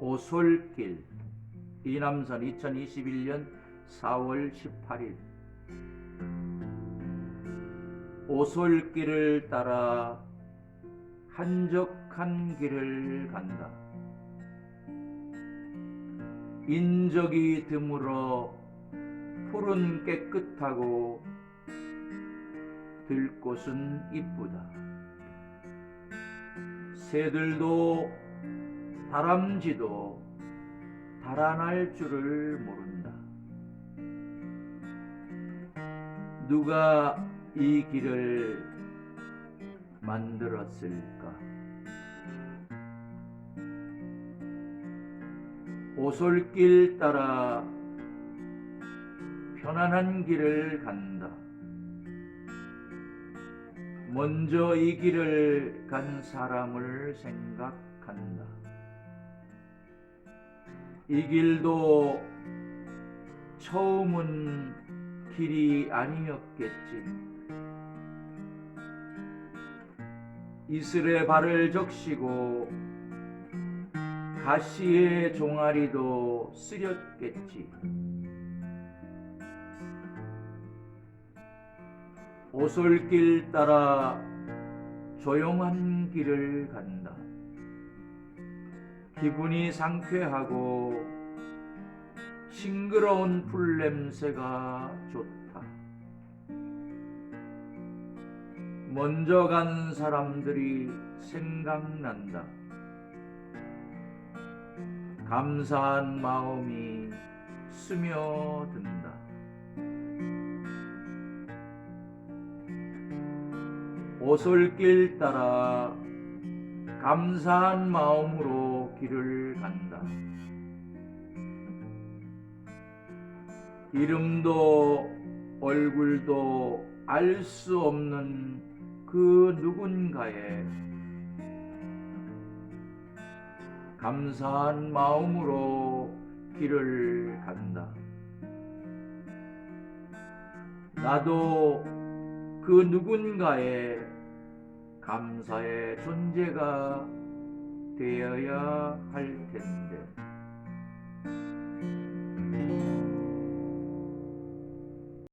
오솔길 이남선 2021년 4월 18일 오솔길을 따라 한적한 길을 간다. 인적이 드물어 푸른 깨끗하고 들꽃은 이쁘다. 새들도 다람쥐도 달아날 줄을 모른다. 누가 이 길을 만들었을까? 오솔길 따라 편안한 길을 간다. 먼저 이 길을 간 사람을 생각한다. 이 길도 처음은 길이 아니었겠지. 이슬에 발을 적시고 가시의 종아리도 쓰렸겠지. 오솔길 따라 조용한 길을 간다. 기분이 상쾌하고 싱그러운 풀 냄새가 좋다. 먼저 간 사람들이 생각난다. 감사한 마음이 스며든다. 오솔길 따라 감사한 마음으로 길을 간다. 이름도 얼굴도 알 수 없는 그 누군가에 감사한 마음으로 길을 간다. 나도 그 누군가의 감사의 존재가 되어야 할 텐데.